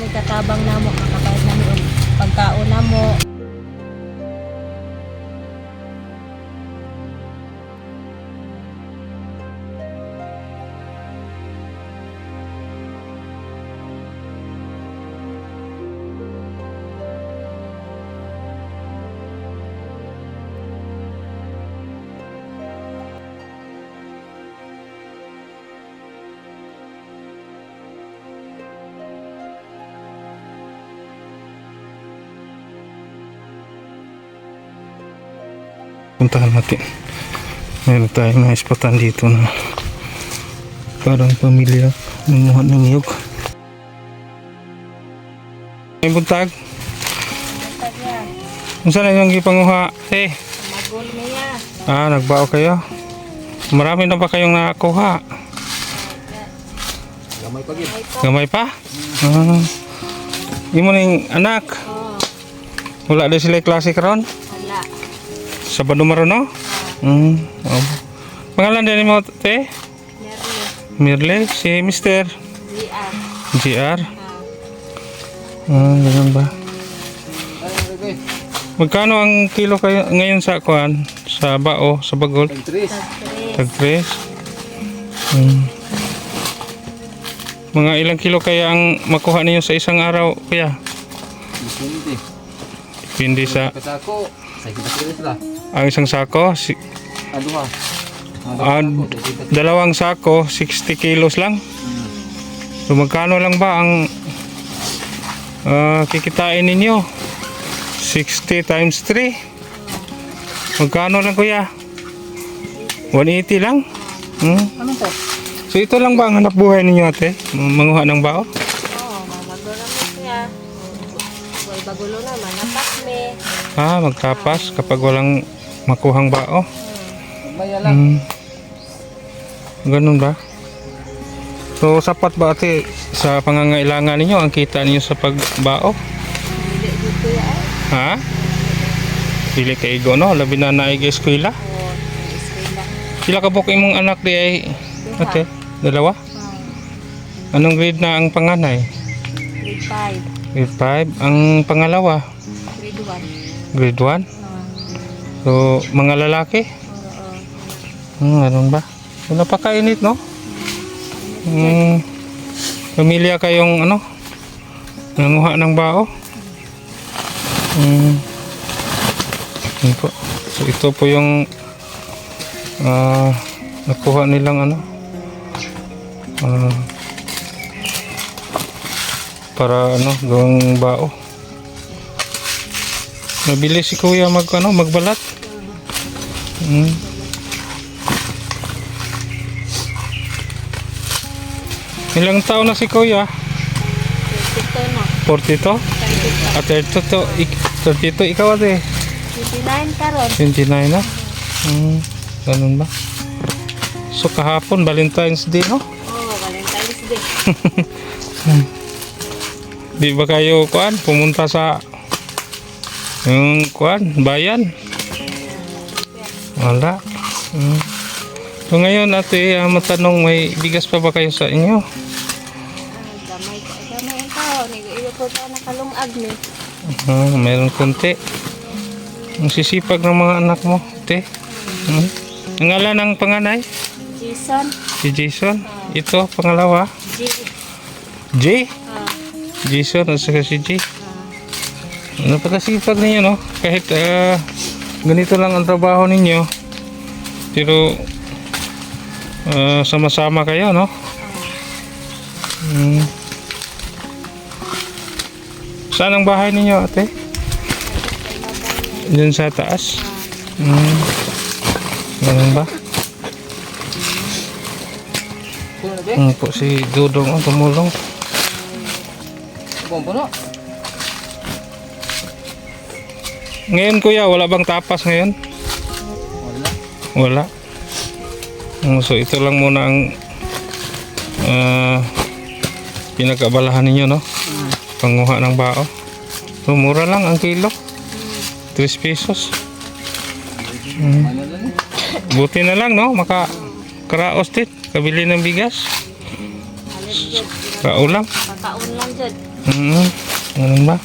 may katabang namo kakabayad nami og pagkaon namo. Puntahan natin. Meron tayong naispatan dito na parang pamilya nanguha ng niyog. May buntag. Kung saan yung gipanguha? Eh, ah, nagbao kayo. Marami na ba kayong nakuha? Gamay pa. Gamay pa? Ah. Yung mo ning anak. Oh, Wala din sila klase karon? Sabado marono? Mm. Oh. Pangalan din mo, te? Nerle, Mirle? Si Mr. GR. GR? Ah, ganun ba? Magkano ang kilo kayo ngayon sa kuan? Sa bao, sa bagol? Tagtris. tag Tag 3? Hmm. Mga ilang kilo kaya ang makuha ninyo sa isang araw, kuya? Dipindi. Hindi sa Kasako. Sa kita ang isang sako, si, Aduha. ah, dalawang sako, 60 kilos lang. So magkano lang ba ang ah, kikitain ninyo? 60 times 3. Magkano lang kuya? 180 lang? Hmm? Ano to? So ito lang ba ang hanap buhay ninyo ate? Manguha ng bao? Oo, mamago naman siya. Huwag bagulo naman, me. Ah, magtapas kapag walang makuhang bao. Maya lang. Hmm. Ganun ba? So sapat ba ate sa pangangailangan ninyo ang kita ninyo sa pagbao? Hindi dito yan. Ha? Dili kay go no, labi na naig eskwela. Oo, eskwela. Sila ka po imong anak di ay ate, dalawa? Anong grade na ang panganay? grade 5, Grade 5. Ang pangalawa, grade 1. grade 1. Ah, So, mga lalaki? oo. Hmm, ganun ba? So, napakainit, no? Hmm, pamilya kayong, ano, nanguha ng bao. Hmm. Yun po. So, ito po yung ah, nakuha nilang, ano, ah, para, ano, gawang bao. Nabili si kuya mag, ano, magbalat. Hmm. Ilang taon na si kuya? Ito na. 42? At 32, ik- 32 ikaw ate? 29 karon. 29 na? Hmm, ganun ba? So kahapon, Valentine's Day, no? Oo, Valentine's Day. Di ba kayo, kuan, pumunta sa yung kuan, bayan? Wala. Hmm. So ngayon ate, ah, matanong, may bigas pa ba kayo sa inyo? Gamay ka. Gamay ang tao. Nag-iyo po tayo nakalungag ni. Ah, meron konti. Ang sisipag ng mga anak mo, te. Hmm? Ang ngalan ng panganay? Jason. Si Jason. Ito, pangalawa. G. J. Jason at saka si ah. Napakasipag ninyo, no? Kahit ah, ganito lang ang trabaho ninyo. Pero ah, sama-sama kayo, no? Hmm. Saan ang bahay ninyo, ate? Diyan sa taas? Hmm. Ganun ba? Hmm po si Dudong ang tumulong. Bom puno. Ngayon kuya, wala bang tapas ngayon? Wala. Wala. Mm, So ito lang muna ang ah, pinag-abalahan ninyo, no? Panguha ng bao. So mura lang ang kilo. 3 pesos. Lang. Buti na lang, no? Maka karaos din. Kabili ng bigas. Dyan. Kaulam. Kakaon Mm, ganun ba?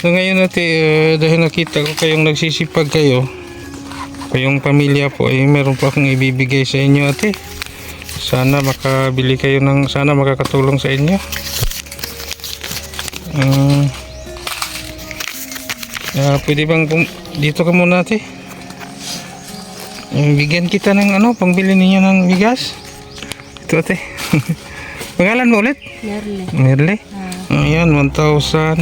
So ngayon ate, eh, dahil nakita ko kayong nagsisipag kayo, kayong pamilya po, eh meron po akong ibibigay sa inyo ate. Sana makabili kayo ng, sana makakatulong sa inyo. Mm, ah, pwede bang dito ka muna ate? Eh, Bigyan kita ng ano, pangbili ninyo ng bigas. Ito ate. Pangalan mo ulit? Merle. Merle? Ah, Ayan, 1,000.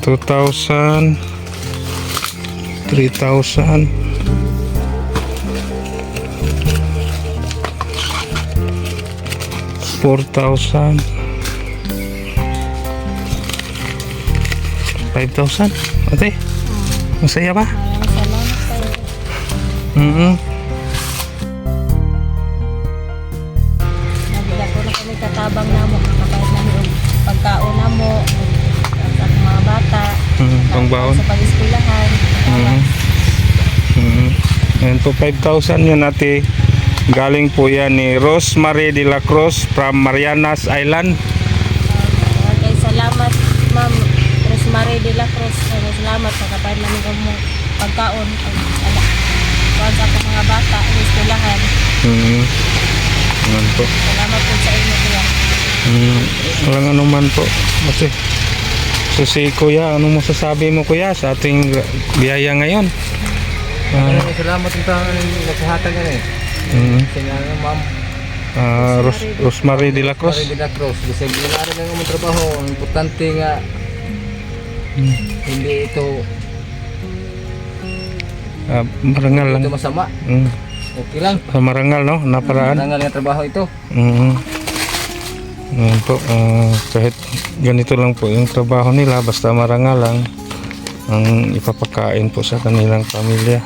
2,000. 3,000. Four thousand. Five thousand. Ate, masaya ba? tayo. Mm Nabila Po, 5,000 yun ate. Galing po yan ni Rosemary de la Cruz from Marianas Island. Uh, kay salamat, Ma'am Rosemary de la Cruz. Salamat sa kapahit namin mo pagkaon. Pag, sa mga bata. Sa eskwelahan. Mm. Ayan po. Salamat po sa inyo kuya. Mm. Walang anuman po. Ate. So si Kuya, anong masasabi mo Kuya sa ating biyaya ngayon? Ah, Maraming salamat ang nagsahatag yan eh. mm. Kasi nga nga, ma'am. Ah, Ros- Rosemary de la Cruz. Cruz. de la Cruz. Kasi ginaaral ng among trabaho. Ang importante nga Mm. hindi ito Ah, marangal lang. ito masama. Mm. Okay lang. Sa marangal no, naparaan. Tangal nga trabaho ito. Mm. Ayan po, ah, kahit ganito lang po yung trabaho nila, basta marangal lang ang ipapakain po sa kanilang pamilya.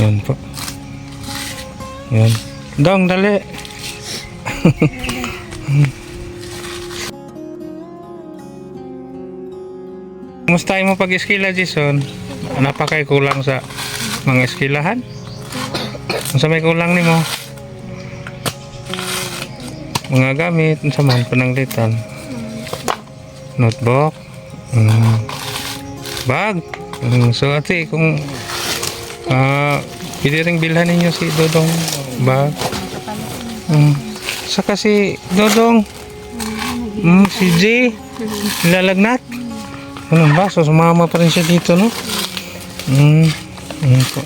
Ayan po. Ayan. Dong, dali. Kumusta mo pag-eskila, Jason? Ano pa kay kulang sa mga eskilahan? Ano may kulang ni mo? mga gamit sa man pananglitan notebook mm, bag Mm, so ate kung ah pwede rin bilhan ninyo si Dodong bag mm. saka si Dodong mm, si J lalagnat ano ba so sumama pa rin siya dito no mm, mm po.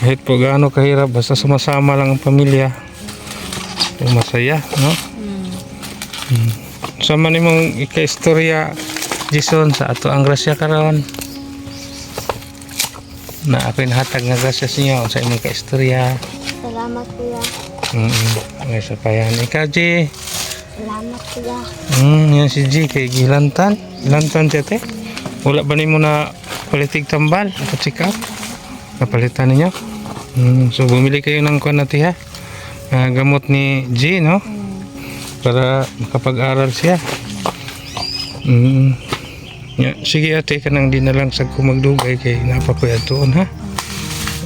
kahit po gaano kahirap basta sumasama lang ang pamilya yung masaya, no? Hmm. Sama ni mong ika-istorya Jason sa ato ang grasya karon. Na ako hatag nga grasya sa inyo sa imong ka-istorya. Salamat kuya. Mm. May sa payan ikaw G. Salamat kuya. Mm, yan si G kay Gilantan. Gilantan tete. Wala ba nimo na palitig tambal? Check up. Napalitan ninyo? Mm, so bumili kayo ng kuan natin ha. Ah, gamot ni G, no? Para makapag-aral siya. Mm. Ya, sige ate, kanang di na lang sa kumagdugay kay napakuya doon ha.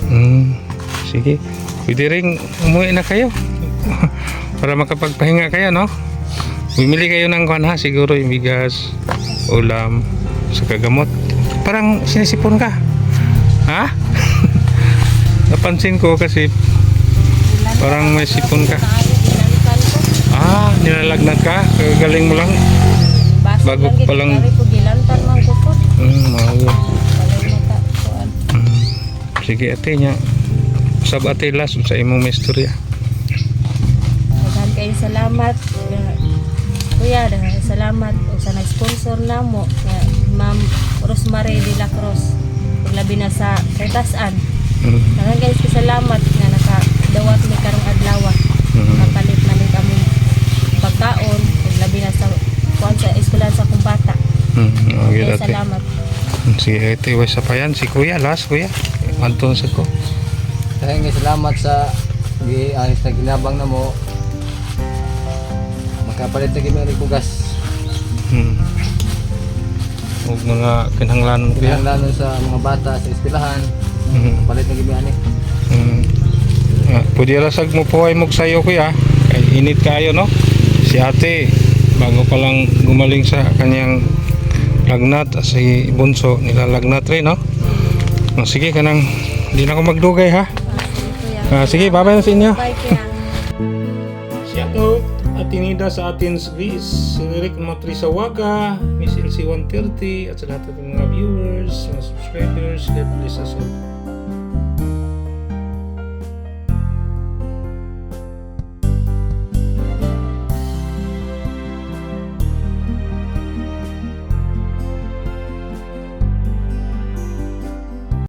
Mm. Sige. Pwede rin umuwi na kayo. Para makapagpahinga kayo, no? Bumili kayo ng kwan ha, siguro yung bigas, ulam, sa kagamot. Parang sinisipon ka. Ha? Napansin ko kasi parang may sipon ka. Ah, nilalagnat ka? Galing mo lang. Bago pa lang- Hmm, maayo. Hmm. Sige ate niya. Sab ate las sa imong mestorya. Daghan kayo salamat. Kuya, daghan salamat o sa nag-sponsor na mo. Ma'am Rosemary de la Cruz. Labi na sa Retasan. Hmm. Daghan kayo salamat nga nakadawat ni karong adlaw. Hmm. Kapalit na ni kami pagkaon. Labi na sa kuan sa eskwelahan sa kong bata. Hmm. Okay, Kaya ate. salamat. Sige ate, way sa payan. Si kuya, las kuya. Anton sa ko. Dahil nga salamat sa gi ayos na ginabang na mo. Makapalit na kami ng bugas. Hmm. Huwag mga kinahanglan kuya. Pinanglanon sa mga bata sa eskwelahan. Hmm. Palit na kami ani. Mm. Ah, pwede rasag mo po ay mog sayo kuya. Kay init kayo no. Si ate bago pa lang gumaling sa kanyang lagnat at si Bunso nilalagnat rin no oh, sige kanang hindi na ako magdugay ha Ah, sige sige bye na sa inyo Bye. Shout out Atinida sa Athens, Greece, si Eric Matrisawaga, Miss LC130, at sa lahat ng mga viewers, mga subscribers, God bless us all.